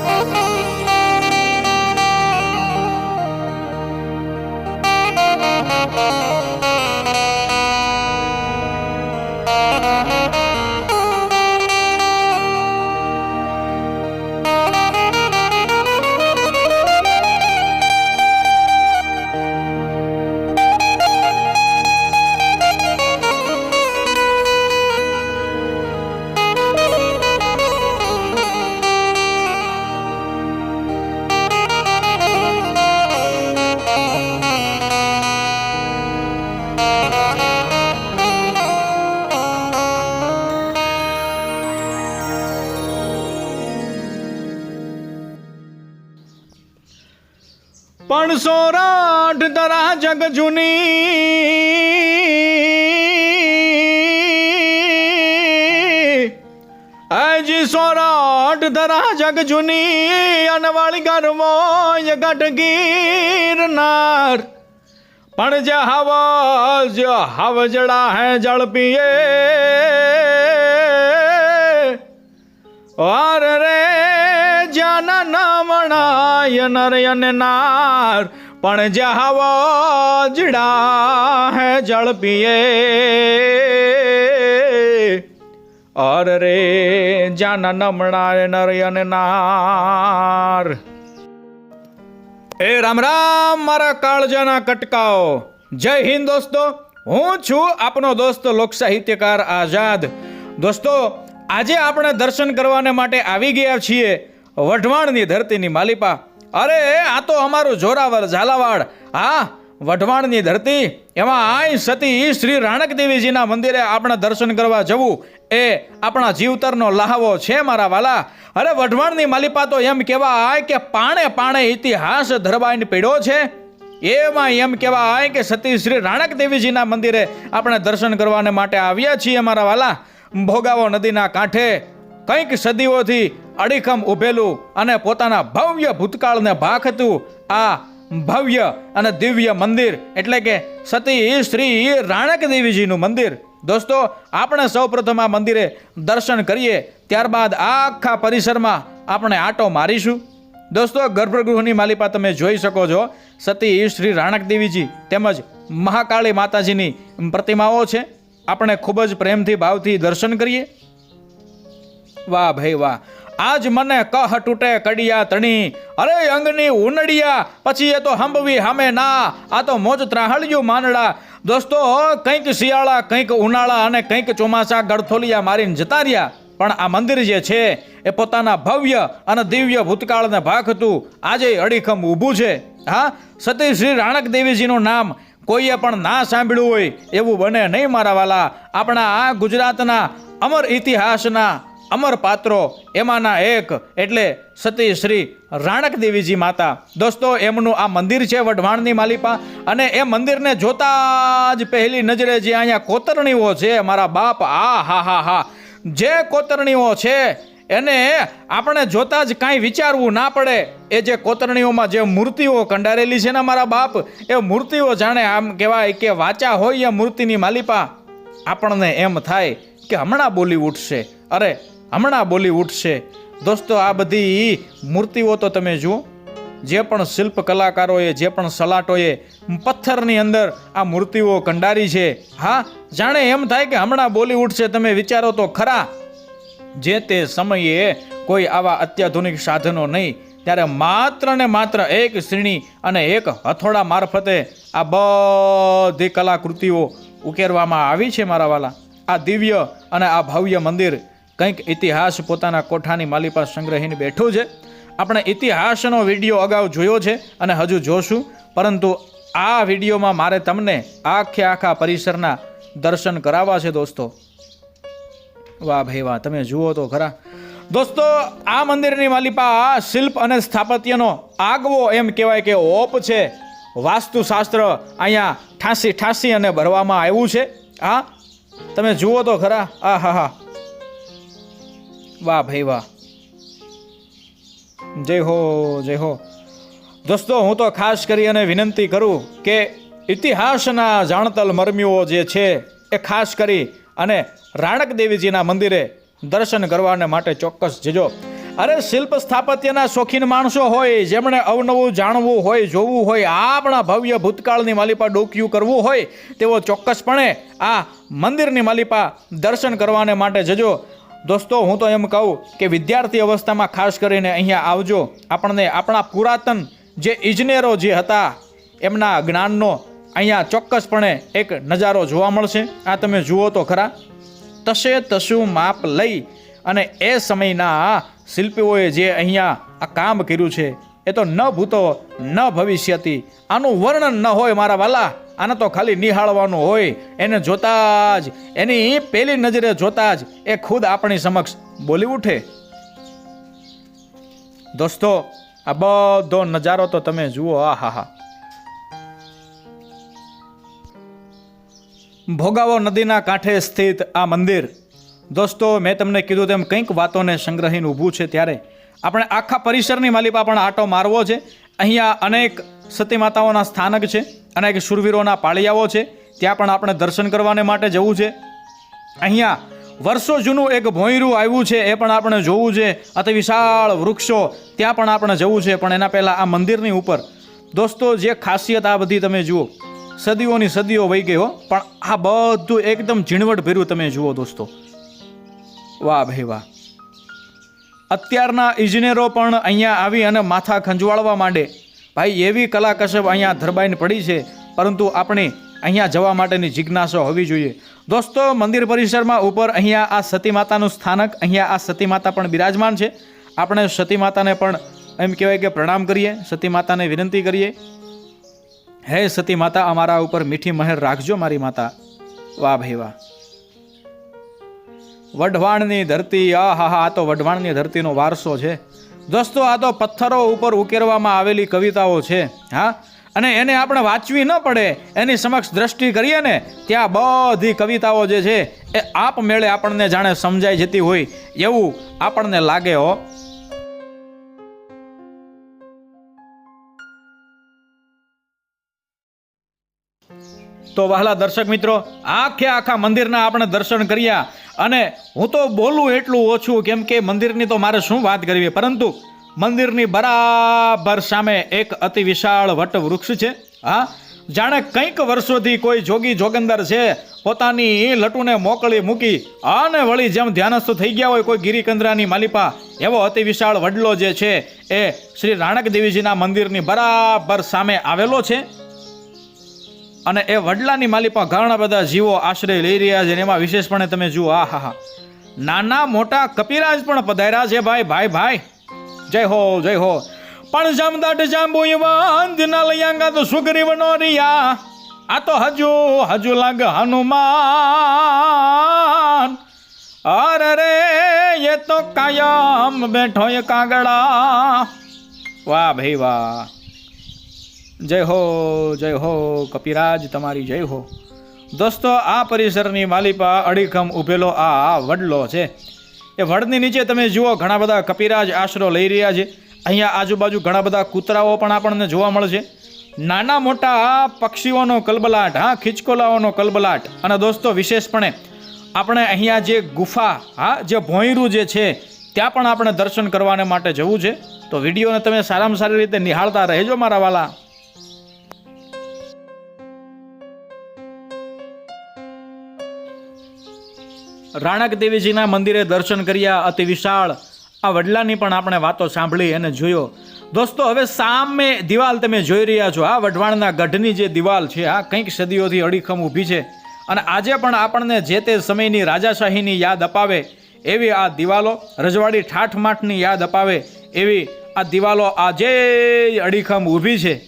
પણ સોરાઠ દરા જગ જૂની. હજી સોરાટ ધરા જગ જૂની. અનવાળી ગરમો ગઢ ગીરનાર. પણ જે હવા હવ જડા હે જળ પીએ વાર રે જાના નામણાય નર નાર. પણ જ્યાં હવા જડા હે જળ પીએ, અર રે જાના નમણાય નર નાર. એ રામ રામ, મારા કાળજાના કટકાઓ. જય હિન્દ દોસ્તો, હું છું આપનો દોસ્ત લોક સાહિત્યકાર આઝાદ. દોસ્તો, આજે આપણે દર્શન કરવાને માટે આવી ગયા છીએ વઢવાણની ધરતીની માલિપા. અરે, આ તો અમારું જોરાવર ઝાલાવાડ. હા, વઢવાણની ધરતી. એમાં આય સતી શ્રી રાણક દેવીજીના મંદિરે આપણે દર્શન કરવા જવું. એ આપણા જીવતરનો લહાવો છે, મારા વાલા. અરે, વઢવાણની માલિપા તો એમ કહેવાય કે પાણે પાણે ઇતિહાસ ધરબાઈને પીડ્યો છે. એમાં એમ કહેવાય કે સતી શ્રી રાણક દેવીજીના મંદિરે આપણે દર્શન કરવાને માટે આવ્યા છીએ, મારા વાલા. ભોગાવો નદીના કાંઠે. કંઈક સદીઓથી અડીખમ ઊભેલું અને પોતાના ભવ્ય ભૂતકાળને ભાખતું આ ભવ્ય અને દિવ્ય મંદિર, એટલે કે સતી શ્રી રાણક દેવીજીનું મંદિર. દોસ્તો, આપણે સૌપ્રથમ આ મંદિરે દર્શન કરીએ, ત્યારબાદ આખા પરિસરમાં આપણે આટો મારીશું. દોસ્તો, ગર્ભગૃહની માલિપા તમે જોઈ શકો છો, સતી શ્રી રાણક દેવીજી તેમજ મહાકાળી માતાજીની પ્રતિમાઓ છે. આપણે ખૂબ જ પ્રેમથી, ભાવથી દર્શન કરીએ. વાહ ભાઈ વાહ. આજ મને કહ તૂટે કડિયા તણી. અરે અંગની ઉનડિયા, પછી એ તો હંબવી હામે ના. આ તો મોજ ત્રાહળિયું માનડા દોસ્તો, કંઈક શિયાળા, કંઈક ઉનાળા અને કંઈક ચોમાસા ગળથોલિયા મારીને જતા રહ્યા પણ આ મંદિર જે છે, એ પોતાના ભવ્ય અને દિવ્ય ભૂતકાળને ભાખતું આજે અડીખમ ઊભું છે. હા, સતી શ્રી રાણકદેવીજીનું નામ કોઈએ પણ ના સાંભળ્યું હોય એવું બને નહીં મારા વાલા. આપણા આ ગુજરાતના અમર ઇતિહાસના અમર પાત્રો એમાંના એક એટલે સતી શ્રી રાણક દેવીજી માતા. દોસ્તો, એમનું આ મંદિર છે વઢવાણની માલિપા અને એ મંદિરને જોતા જ પહેલી નજરે જે અહીંયા કોતરણીઓ છે, મારા બાપ, આ હા હા હા. જે કોતરણીઓ છે, એને આપણે જોતા જ કાંઈ વિચારવું ના પડે. એ જે કોતરણીઓમાં જે મૂર્તિઓ કંડારેલી છે ને મારા બાપ, એ મૂર્તિઓ જાણે આમ કહેવાય કે વાચા હોય એ મૂર્તિની માલિપા. આપણને એમ થાય કે હમણાં બોલી ઉઠશે. અરે હમણાં બોલી ઉઠશે. દોસ્તો, આ બધી મૂર્તિઓ તો તમે જુઓ. જે પણ શિલ્પ કલાકારોએ, જે પણ સલાટોએ પથ્થરની અંદર આ મૂર્તિઓ કંડારી છે. હા, જાણે એમ થાય કે હમણાં બોલી ઉઠશે. તમે વિચારો તો ખરા. જે તે સમયે કોઈ આવા અત્યાધુનિક સાધનો નહીં, ત્યારે માત્ર ને માત્ર એક શ્રેણી અને એક હથોડા મારફતે આ બધી કલાકૃતિઓ ઉકેરવામાં આવી છે મારા વાલા. આ દિવ્ય અને આ ભવ્ય મંદિર કંઈક ઇતિહાસ પોતાના કોઠાની માલિપા સંગ્રહીને બેઠું છે. આપણે ઇતિહાસનો વીડિયો અગાઉ જોયો છે અને હજુ જોશું. પરંતુ આ વિડીયોમાં મારે તમને આખે આખા પરિસરના દર્શન કરાવવા છે દોસ્તો. વાહ ભાઈ વાહ, તમે જુઓ તો ખરા. દોસ્તો, આ મંદિરની માલિપા આ શિલ્પ અને સ્થાપત્યનો આગવો એમ કહેવાય કે ઓપ છે. વાસ્તુશાસ્ત્ર અહીંયા ઠાંસી ઠાંસી અને ભરવામાં આવ્યું છે. હા, તમે જુઓ તો ખરા. આ હા હા વાહ ભાઈ વાહ. જય હો જય હો. દોસ્તો, હું તો ખાસ કરી અને વિનંતી કરું કે ઇતિહાસના જાણતલ મરમીઓ જે છે એ ખાસ કરી અને રાણક દેવીજીના મંદિરે દર્શન કરવાને માટે ચોક્કસ જજો. અરે, શિલ્પ સ્થાપત્યના શોખીન માણસો હોય, જેમણે અવનવું, જાણવું હોય, જોવું હોય, આપણા ભવ્ય ભૂતકાળની માલિપા ડોક્યું કરવું હોય, તેઓ ચોક્કસપણે આ મંદિરની માલિપા દર્શન કરવાને માટે જજો. દોસ્તો, હું તો એમ કહું કે વિદ્યાર્થી અવસ્થામાં ખાસ કરીને અહીંયા આવજો. આપણને આપણા પુરાતન જે ઇજનેરો જે હતા, એમના જ્ઞાનનો અહીંયા ચોક્કસપણે એક નજારો જોવા મળશે. આ તમે જુઓ તો ખરા. તસે તશું માપ લઈ અને એ સમયના શિલ્પીઓએ જે અહીંયા આ કામ કર્યું છે એ તો ન ભૂતો, ન ભવિષ્યતી. આનું વર્ણન ન હોય મારા વાલા. આને તો ખાલી નિહાળવાનું હોય. એને જોતા જ, એની પેલી નજરે જોતા જ એ ખુદ આપણી સમક્ષ બોલી ઉઠે. દોસ્તો, આ બધો નજારો તો તમે જુઓ, આ હા હા. ભોગાવો નદીના કાંઠે સ્થિત આ મંદિર. દોસ્તો, મેં તમને કીધું તેમ કંઈક વાતોને સંગ્રહીને ઊભું છે ત્યારે. આપણે આખા પરિસરની માલિપા પણ આટો મારવો છે. અહીંયા અનેક સતી માતાઓના સ્થાનક છે, અનેક શૂરવીરોના પાળિયાઓ છે. ત્યાં પણ આપણે દર્શન કરવાને માટે જવું છે. અહીંયા વર્ષો જૂનું એક ભોંયરું આવ્યું છે, એ પણ આપણે જોવું છે. અતિ વિશાળ વૃક્ષો, ત્યાં પણ આપણે જવું છે, પણ એના પહેલાં આ મંદિરની ઉપર. દોસ્તો, જે ખાસિયત આ બધી તમે જુઓ. સદીઓની સદીઓ વહી હો, પણ આ બધું એકદમ ઝીણવટ ભર્યું તમે જુઓ દોસ્તો. વાહ ભાઈ વાહ. અત્યારના ઇજનેરો પણ અહીંયા આવી અને માથા ખંજવાળવા માંડે. ભાઈ, એવી કલા કસબ અહીંયા ધરબાઈને પડી છે, પરંતુ આપણે અહીંયા જવા માટેની જિજ્ઞાસો હોવી જોઈએ. દોસ્તો, મંદિર પરિસરમાં ઉપર અહીંયા આ સતી માતાનું સ્થાનક, અહીંયા આ સતી માતા પણ બિરાજમાન છે. આપણે સતી માતાને પણ એમ કહેવાય કે પ્રણામ કરીએ સતી માતાને વિનંતી કરીએ. હે સતી માતા અમારા ઉપર મીઠી મહેર રાખજો મારી માતા. વાહ ભાઈ વાહ. વઢવાણની ધરતી આ હા હા આ તો વઢવાણની ધરતીનો વારસો છે. દોસ્તો, આ તો પથ્થરો ઉપર ઉકેરવામાં આવેલી કવિતાઓ છે, હા? અને એને આપણે વાંચવી ન પડે, એની સમક્ષ દ્રષ્ટિ કરીએ ને, ત્યાં બધી કવિતાઓ જે છે, એ આપમેળે આપણને જાણે સમજાઈ જતી હોય, એવું આપણને લાગે હો. તો વહાલા દર્શક મિત્રો, આખે આખા મંદિરના આપણે દર્શન કર્યા અને હું તો બોલું એટલું ઓછું કેમ કે મંદિરની તો મારે શું વાત કરવી? પરંતુ મંદિરની બરાબર સામે એક અતિ વિશાળ વટ વૃક્ષ છે. હા, જાણે કંઈક વર્ષોથી કોઈ જોગી જોગંદર છે, પોતાની લટુને મોકલી મૂકી અને વળી જેમ ધ્યાનસ્થ થઈ ગયા હોય કોઈ ગિરિકંદરાની માલિપા, એવો અતિ વિશાળ વડલો જે છે એ શ્રી રાણક દેવીજીના મંદિરની બરાબર સામે આવેલો છે. અને એ વડલાની માલિપા ઘણા બધા જીવો આશ્રય લઈ રહ્યા છે એમાં વિશેષપણે તમે જુઓ, આ હા હા. નાના મોટા કપિરાજ પણ પધાર્યા છે, ભાઈ ભાઈ ભાઈ. જય હો જય હો. પણ જામદાટ જાંબુ વાંધના લયાંગા તો સુગ્રીવ નો રિયા. આ તો હજુ હજુ લાગ હનુમાન. અરે રે, એ તો કાયમ બેઠો એ કાગડા. વાહ, ભાઈ, વાહ. જય હો જય હો, કપિરાજ તમારી જય હો. દોસ્તો, આ પરિસરની માલિપા અડીખમ ઊભેલો આ વડલો છે. એ વડની નીચે તમે જુઓ, ઘણા બધા કપિરાજ આશરો લઈ રહ્યા છે. અહીંયા આજુબાજુ ઘણા બધા કૂતરાઓ પણ આપણને જોવા મળશે. નાના મોટા પક્ષીઓનો કલબલાટ, હા, ખિચકોલાઓનો કલબલાટ. અને દોસ્તો, વિશેષપણે આપણે અહીંયા જે ગુફા, હા, જે ભોંયરું જે છે, ત્યાં પણ આપણે દર્શન કરવાને માટે જવું છે. તો વિડીયોને તમે સારામાં સારી રીતે નિહાળતા રહેજો, મારા વાલા. રાણક દેવીજીના મંદિરે દર્શન કર્યા અતિ વિશાળ. આ વડલાની પણ આપણે વાતો સાંભળી અને જોયો. દોસ્તો, હવે સામે દિવાલ તમે જોઈ રહ્યા છો. આ વઢવાણના ગઢની જે દિવાલ છે, આ કંઈક સદીઓથી અડીખમ ઊભી છે. અને આજે પણ આપણને જે તે સમયની રાજાશાહીની યાદ અપાવે, એવી આ દિવાલો રજવાડી ઠાઠમાઠની યાદ અપાવે, એવી આ દિવાલો આજે અડીખમ ઊભી છે.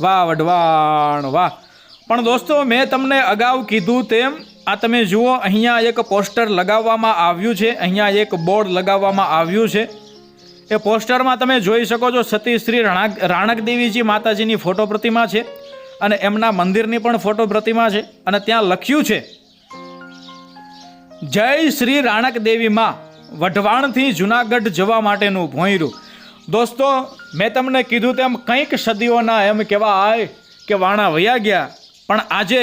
વાહ, વઢવાણ, વાહ. પણ દોસ્તો, મેં તમને અગાઉ કીધું તેમ આ તમે જુઓ, અહીંયા એક પોસ્ટર લગાવવામાં આવ્યું છે, અહીંયા એક બોર્ડ લગાવવામાં આવ્યું છે. એ પોસ્ટરમાં તમે જોઈ શકો છો, સતી શ્રી રાણક રાણકદેવીજી માતાજીની ફોટો પ્રતિમા છે અને એમના મંદિરની પણ ફોટો પ્રતિમા છે અને ત્યાં લખ્યું છે, જય શ્રી રાણકદેવી માં, વઢવાણથી જુનાગઢ જવા માટેનું ભોંયરું. દોસ્તો, મેં તમને કીધું તેમ કંઈક સદીઓના એમ કહેવાય કે વાણા વયા ગયા, પણ આજે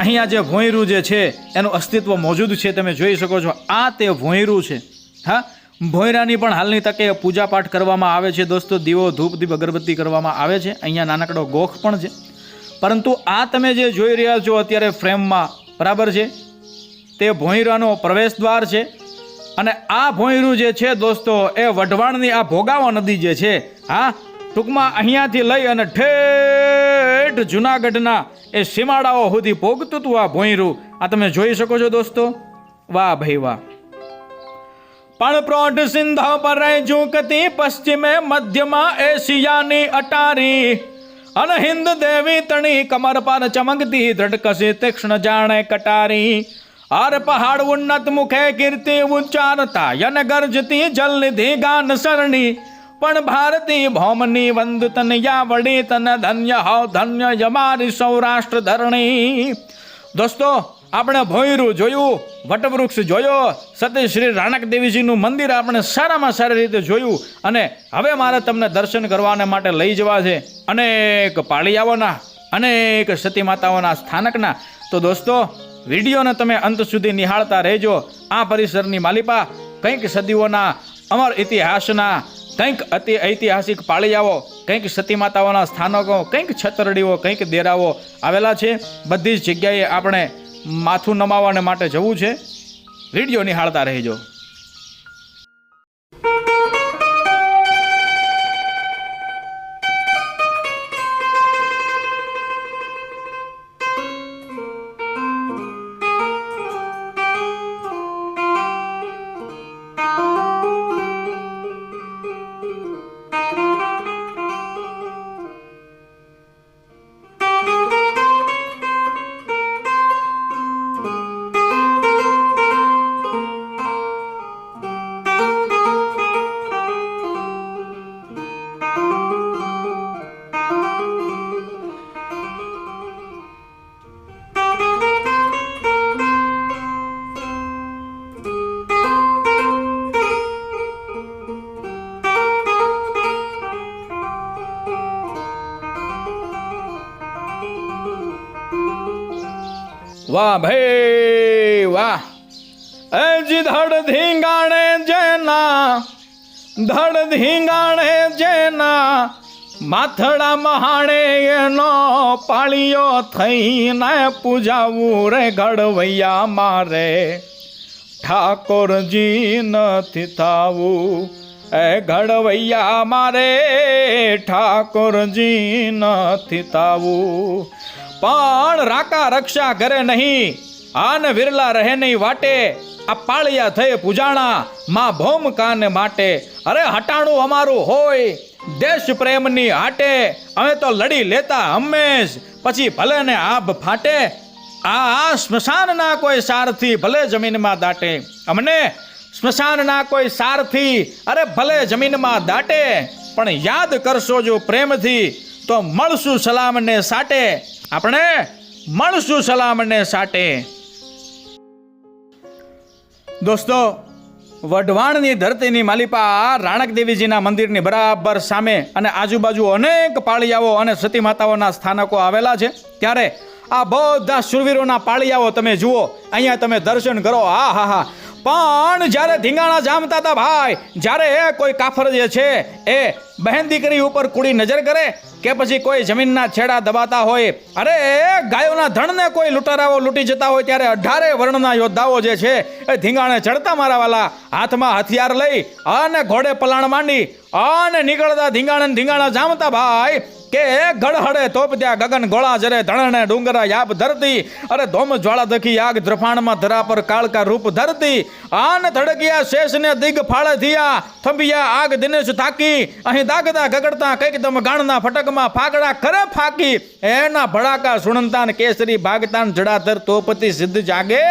અહીંયા જે ભોંયરું જે છે, એનું અસ્તિત્વ મોજૂદ છે, તમે જોઈ શકો છો. આ તે ભોંયરું છે. હા? ભોંયરાની પણ હાલની તકે પૂજાપાઠ કરવામાં આવે છે, દોસ્તો. દીવો, ધૂપ, દીપ, અગરબત્તી કરવામાં આવે છે. અહીંયા નાનકડો ગોખ પણ છે. પરંતુ આ તમે જે જોઈ રહ્યા છો અત્યારે ફ્રેમમાં, બરાબર છે? તે ભોંયરાનો પ્રવેશ દ્વાર છે. અને આ ભોંયરું જે છે, દોસ્તો, એ વઢવાણની આ ભોગાવા નદી જે છે, હા? ટૂંકમાં અહીંયાથી લઈ અને ઠેઠ જુનાગઢના એ સીમાડાઓ સુધી ભોગતું હતું આ ભોંયરું. આ તમે જોઈ શકો છો દોસ્તો. વાહ ભાઈ વાહ. પણ પ્રોઢ સિંધ પર ઝૂકતી પશ્ચિમે મધ્યમાં એશિયાની અટારી અન હિન્દ દેવી તણી કમર પર ચમકતી ધડકસી તીક્ષ્ણ જાણે કટારી. આર પહાડ ઉન્નત મુખે કીર્તિ ઉચ્ચારતા યન ગર્જતી જલ નિધિ ગાન સરણી પણ ભારતી ભૌમની વંદ તનયા વડી તન ધન્ય હો ધન્ય યમારી સૌરાષ્ટ્ર ધરણી. દોસ્તો, આપણે ભોયરું જોયું, વટવૃક્ષ જોયો, સતી શ્રી રાણકદેવીજીનું મંદિર આપણે સારામાં સારી રીતે જોયું અને હવે મારે તમને દર્શન કરવાને માટે લઈ જવા છે અનેક પાળિયાઓના, અનેક સતી માતાઓના સ્થાનકના. તો દોસ્તો, વિડીયોને તમે અંત સુધી નિહાળતા રહેજો. આ પરિસરની માલિપા કંઈક સદીઓના અમર ઇતિહાસના કંઈક અતિ ઐતિહાસિક પાળિયાઓ, કંઈક સતી માતાઓના સ્થાનકો, કંઈક છતરડીઓ, કંઈક દેરાઓ આવેલા છે. બધી જ જગ્યાએ આપણે માથું નમાવવાને માટે જવું છે. વીડિયો નિહાળતા રહેજો. વાહ ભાઈ, વાહ. એ ધડ ધીંગાણે જેના, ધડ ધીંગાણે જેના, માથડા મહાણે એનો પાળીયો થઈને પૂજાવું રે ઘડવૈયા મારે. ઠાકોરજી નથી થાવું. એ ઘડવૈયા મારે, ઠાકોરજી નથી થાવું. પણ રાકા રક્ષા કરે નહીં. આન વિરલા રહે નહીં વાટે. આ પાળિયા થઈ પૂજાણા માં ભૌમ કાન માટે. અરે હટાણું અમારું હોય. દેશ પ્રેમની હાટે. અમે તો લડી લેતા હંમેશ પછી ભલે ને આભ ફાટે. આ સ્મશાનના કોઈ સારથી ભલે જમીનમાં દાટે. અમને સ્મશાનના કોઈ સારથી, અરે ભલે જમીનમાં દાટે. પણ યાદ કરશો જો પ્રેમથી, તો મળશું સલામને સાટે. આપણે મળશું સલામને સાટે. દોસ્તો, વઢવાણની ધરતીની માલિપા રાણકદેવીજીના મંદિરની બરાબર સામે અને આજુબાજુ અનેક પાળિયાઓ અને સતી માતાઓના સ્થાનકો આવેલા છે. ત્યારે આ બધા શુરવીરોના પાળિયાઓ તમે જુઓ, અહીંયા તમે દર્શન કરો. હા હા હા. પણ જ્યારે ધીંગાણા જામતા હતા ભાઈ, જ્યારે કોઈ કાફર જે છે, એ બહેન દીકરી ઉપર કુડી નજર કરે કે પછી કોઈ જમીનના છેડા દબાતા હોય? અરે, ગાયોના ધણને કોઈ લૂંટારાઓ લૂંટી જતા હોય ત્યારે અઢારે વર્ણના યોદ્ધાઓ જે છે, એ ધીંગાણે ચડતા મારાવાલા હાથમાં હથિયાર લઈ અને ઘોડે પલાણ માંડી અને નીકળતા ધીંગાણે ધીંગાણા જામતા ભાઈ કે ગડહડે તોપ ત્યાં ગગન ગોળા જરે ધણને ડુંગરા યાપ ધરતી, અરે ધોમ જ્વાળા દખી આગ દ્રફાણમાં ધરા પર કાળકા રૂપ ધરતી, આન ધડકિયા શેષને દિગ ફાળે થયા થંભિયા આગ દિનેશ થાકી, અહીં દાગતા ગગડતા કંઈક તમ ગાણના ફટકમાં ફાગડા કરે ફાકી. એના ભડાકા સુણંતાન કેસરી ભાગતાન જડાધર તોપતિ સિદ્ધ જાગે.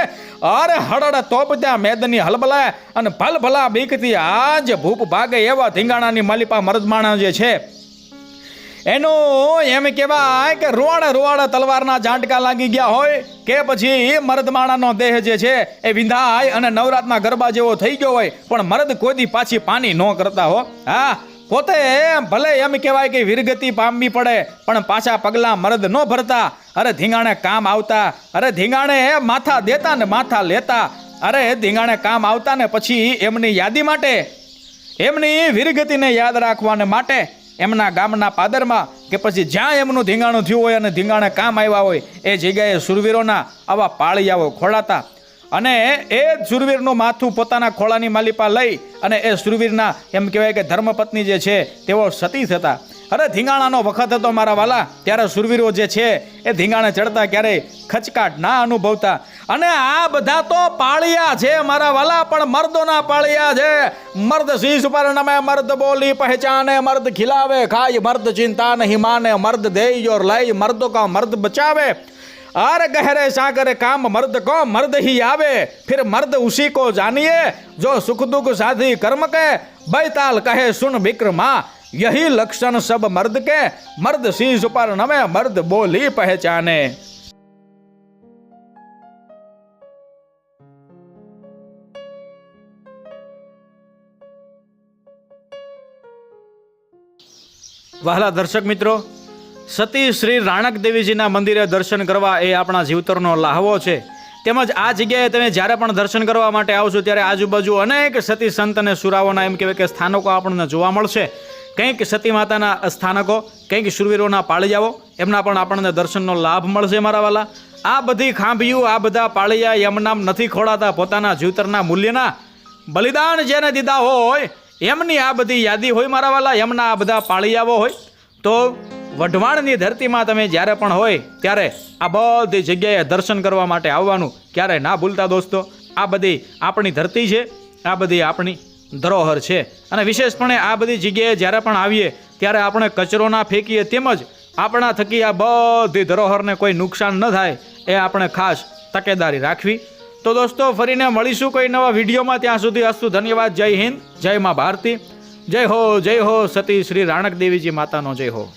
અરે હડડ તોપ ત્યાં મેદની હલબલાય અને ભલ ભલા બીકતી આજ ભૂપ ભાગે એવા ધીંગાણાની માલિપા મરદમાણા જે છે. એનું એમ કહેવાય કે રૂવાડા રૂવાડા તલવારના ઝાંટકા લાગી ગયા હોય કે પછી મરદમાણાનો દેહ જે છે એ વિંધાય અને નવરાતના ગરબા જેવો થઈ ગયો હોય. પણ મરદ કોઈ દી પાછી પાણી ન કરતા હો. હા પોતે ભલે એમ કહેવાય કે વીરગતિ પામવી પડે, પણ પાછા પગલાં મરદ ન ભરતા. અરે ધીંગાણે કામ આવતા, અરે ધીંગાણે માથા દેતા ને માથા લેતા. અરે ધીંગાણે કામ આવતા ને પછી એમની યાદી માટે, એમની વીરગતિને યાદ રાખવાને માટે, એમના ગામના પાદરમાં કે પછી જ્યાં એમનું ધીંગાણું થયું હોય અને ધીંગાણે કામ આવ્યા હોય, એ જગ્યાએ સુરવીરોના આવા પાળિયાઓ ખોળાતા. અને એ સુરવીરનું માથું પોતાના ખોળાની માલિપા લઈ અને એ સુરવીરના એમ કહેવાય કે ધર્મપત્ની જે છે, તેઓ સતી થતા અરે ધીંગાણાનો વખત હતો મારા વાલા, ત્યારે સુરવીરો જે છે, એ ધીંગાણે ચડતા ક્યારેય ખચકાટ ના અનુભવતા. અને આ બધા તો પાળિયા છે મારા વાલા, પણ મર્દોના પાળિયા છે. મર્દ શીશ પર નમે, મર્દ બોલી પહેચાને, મર્દ ખિલાવે, ખાય, મર્દ ચિંતા નહીં માને, મર્દ દે યોર લઈ મર્દો કા મર્દ બચાવે. और गहरे सागर काम मर्द को मर्द ही आवे फिर मर्द उसी को जानिए जो सुख दुख साधी कर्म के बैताल कहे सुन विक्रमा यही लक्षण सब मर्द के मर्द शीश पर नमे मर्द बोली पहचाने વહાલા દર્શક મિત્રો સતી શ્રી રાણક દેવીજીના મંદિરે દર્શન કરવા એ આપણા જીવતરનો લાહવો છે. તેમજ આ જગ્યાએ તમે જ્યારે પણ દર્શન કરવા માટે આવશો ત્યારે આજુબાજુ અનેક સતી સંત અને સુરાઓના એમ કહેવાય કે સ્થાનકો આપણને જોવા મળશે. કંઈક સતી માતાના સ્થાનકો, કંઈક શુરવીરોના પાળિયાઓ, એમના પણ આપણને દર્શનનો લાભ મળશે મારા વાલા. આ બધી ખાંભીઓ, આ બધા પાળિયા એમનામ નથી ખોડાતા પોતાના જીવતરના મૂલ્યના. બલિદાન જેને દીધા હોય, એમની આ બધી યાદી હોય મારા વાલા, એમના આ બધા પાળિયાઓ હોય. તો વઢવાણની ધરતીમાં તમે જ્યારે પણ હોય ત્યારે આ બધી જગ્યાએ દર્શન કરવા માટે આવવાનું ક્યારે ના ભૂલતા દોસ્તો. આ બધી આપણી ધરતી છે, આ બધી આપણી ધરોહર છે. અને વિશેષપણે આ બધી જગ્યાએ જ્યારે પણ આવીએ ત્યારે આપણે કચરો ના ફેંકીએ તેમજ આપણા થકી આ બધી ધરોહરને કોઈ નુકસાન ન થાય એ આપણે ખાસ તકેદારી રાખવી. તો દોસ્તો, ફરીને મળીશું કોઈ નવા વિડીયોમાં. ત્યાં સુધી અસ્તુ ધન્યવાદ. જય હિન્દ. જય મા ભારતી. જય હો જય હો, સતી શ્રી રાણક દેવીજી માતાનો જય હો.